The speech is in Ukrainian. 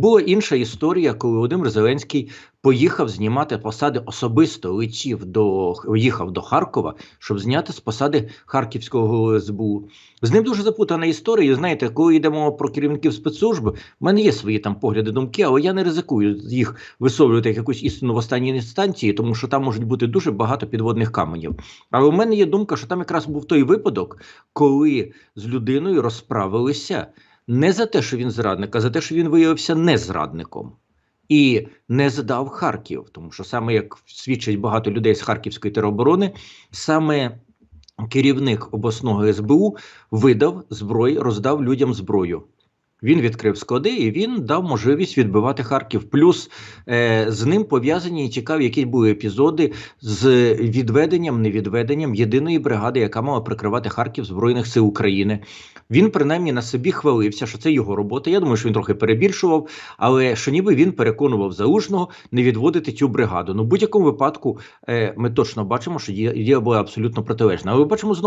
Була інша історія, коли Володимир Зеленський поїхав знімати посади особисто летів до їхав до Харкова, щоб зняти з посади Харківського голови СБУ. З ним дуже запутана історія. Знаєте, коли йдемо про керівників спецслужби, в мене є свої там погляди, думки, але я не ризикую їх висловлювати як якусь істину в останній інстанції, тому що там можуть бути дуже багато підводних каменів. Але у мене є думка, що там якраз був той випадок, коли з людиною розправилися не за те, що він зрадник, а за те, що він виявився не зрадником. І не здав Харків, тому що саме як свідчить багато людей з Харківської тероборони, саме керівник обласного СБУ видав зброю, роздав людям зброю. Він відкрив склади і він дав можливість відбивати Харків. Плюс е, з ним пов'язані і цікаві, які були епізоди з відведенням, невідведенням єдиної бригади, яка мала прикривати Харків Збройних сил України. Він принаймні на собі хвалився, що це його робота. Я думаю, що він трохи перебільшував, але що ніби він переконував залужного не відводити цю бригаду. Ну, в будь-якому випадку е, ми точно бачимо, що є була абсолютно протилежна. Але ми бачимо знову.